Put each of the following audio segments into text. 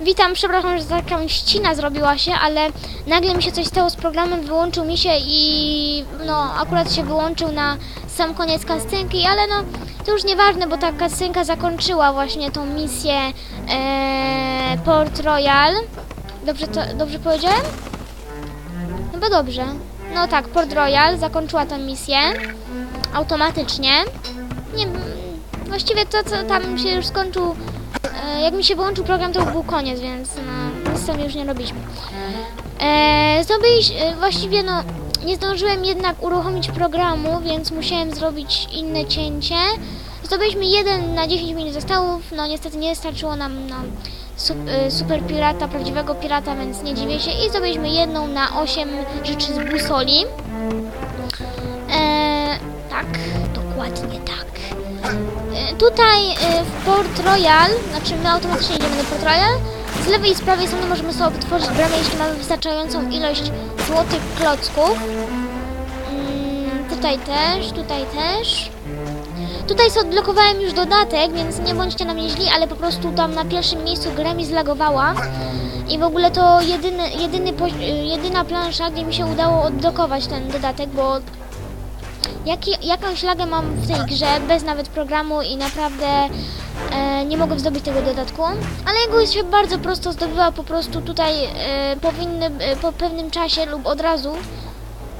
Witam, przepraszam, że taka ścina zrobiła się, ale nagle mi się coś stało z programem, wyłączył mi się i no akurat się wyłączył na sam koniec kascenki, ale no to już nieważne, bo ta kascenka zakończyła właśnie tą misję e, Port Royal. Dobrze, to, dobrze powiedziałem? Chyba dobrze. No tak, Port Royal zakończyła tę misję automatycznie. Nie, właściwie to, co tam się już skończył jak mi się wyłączył program, to był koniec, więc no, nic tam już nie robiliśmy. E, e, właściwie no, nie zdążyłem jednak uruchomić programu, więc musiałem zrobić inne cięcie. Zdobyliśmy 1 na 10 minut zestawów, no niestety nie starczyło nam na su, e, super pirata, prawdziwego pirata, więc nie dziwię się. I zdobyliśmy jedną na 8 rzeczy z busoli. E, tak, dokładnie tak. E, Tutaj e, w Port Royal, znaczy my automatycznie idziemy do Port Royal, z lewej i z prawej strony możemy sobie otworzyć bramę, jeśli mamy wystarczającą ilość złotych klocków. Mm, tutaj też, tutaj też. Tutaj sobie odblokowałem już dodatek, więc nie bądźcie na mnie źli, ale po prostu tam na pierwszym miejscu grę mi zlagowała. I w ogóle to jedyny, jedyny, y, jedyna plansza, gdzie mi się udało odblokować ten dodatek, bo Jaki, jakąś lagę mam w tej grze, bez nawet programu i naprawdę e, nie mogę zdobyć tego dodatku. Ale jego się bardzo prosto zdobywa, po prostu tutaj e, powinny e, po pewnym czasie lub od razu,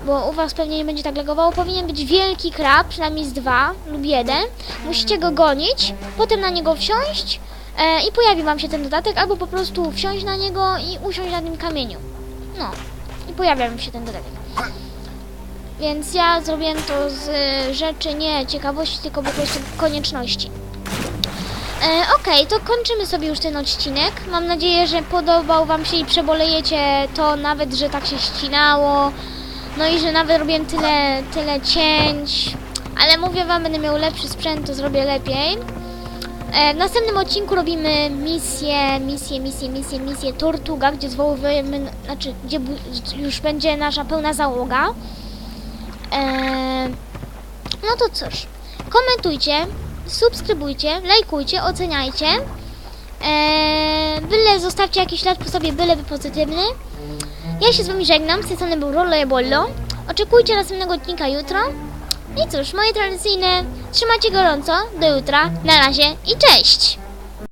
bo u Was pewnie nie będzie tak lagowało, powinien być wielki krab, przynajmniej z dwa lub jeden. Musicie go gonić, potem na niego wsiąść e, i pojawi Wam się ten dodatek, albo po prostu wsiąść na niego i usiąść na tym kamieniu. No, i pojawia Wam się ten dodatek. Więc ja zrobiłem to z y, rzeczy nie ciekawości, tylko po prostu konieczności. E, Okej, to kończymy sobie już ten odcinek. Mam nadzieję, że podobał Wam się i przebolejecie to nawet, że tak się ścinało. No i że nawet robiłem tyle, tyle cięć. Ale mówię Wam, będę miał lepszy sprzęt, to zrobię lepiej. E, w następnym odcinku robimy misję, misję, misję, misję, misję Tortuga, gdzie zwołujemy, znaczy, gdzie już będzie nasza pełna załoga. No to cóż, komentujcie, subskrybujcie, lajkujcie, oceniajcie. Eee, byle zostawcie jakiś lat po sobie, byleby pozytywny. Ja się z wami żegnam, z tej strony był Rollo e Bollo. Oczekujcie następnego odcinka jutro. I cóż, moje tradycyjne, trzymajcie gorąco, do jutra, na razie i cześć!